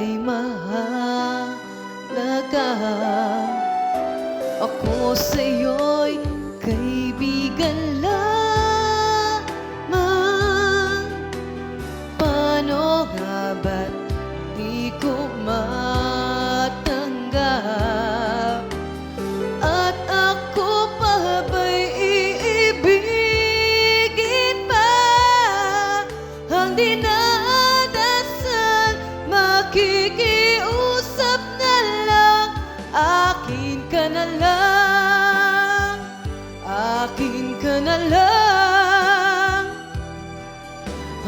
ay mahalaga. Ako sa'yo'y kaibigan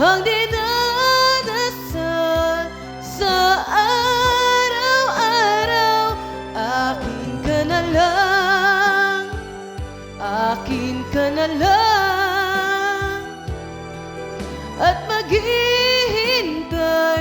Ang dinadasal Sa araw-araw Akin ka Akin ka na lang. At maghihintay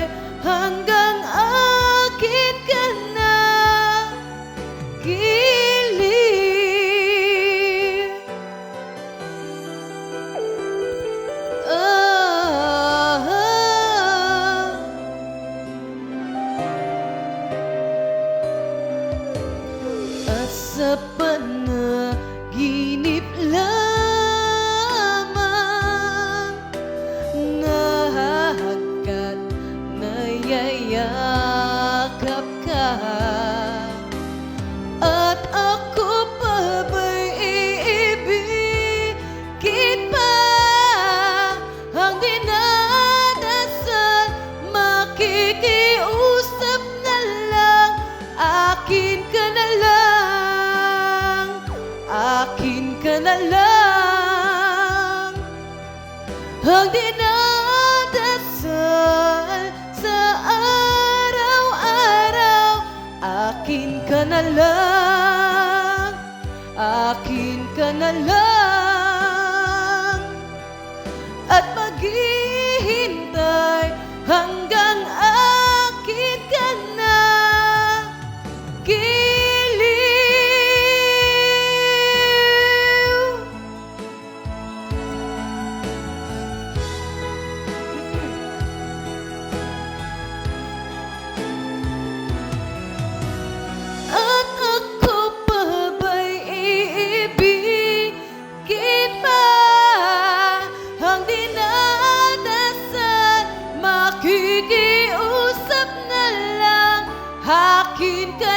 nayayakap ka. At ako pa ba'y iibigin pa? Ang dinadasal Makikiusap na lang. Akin ka na lang. Akin ka na lang. Ang dinadasal ka na lang Makikiusap na lang. Akin ka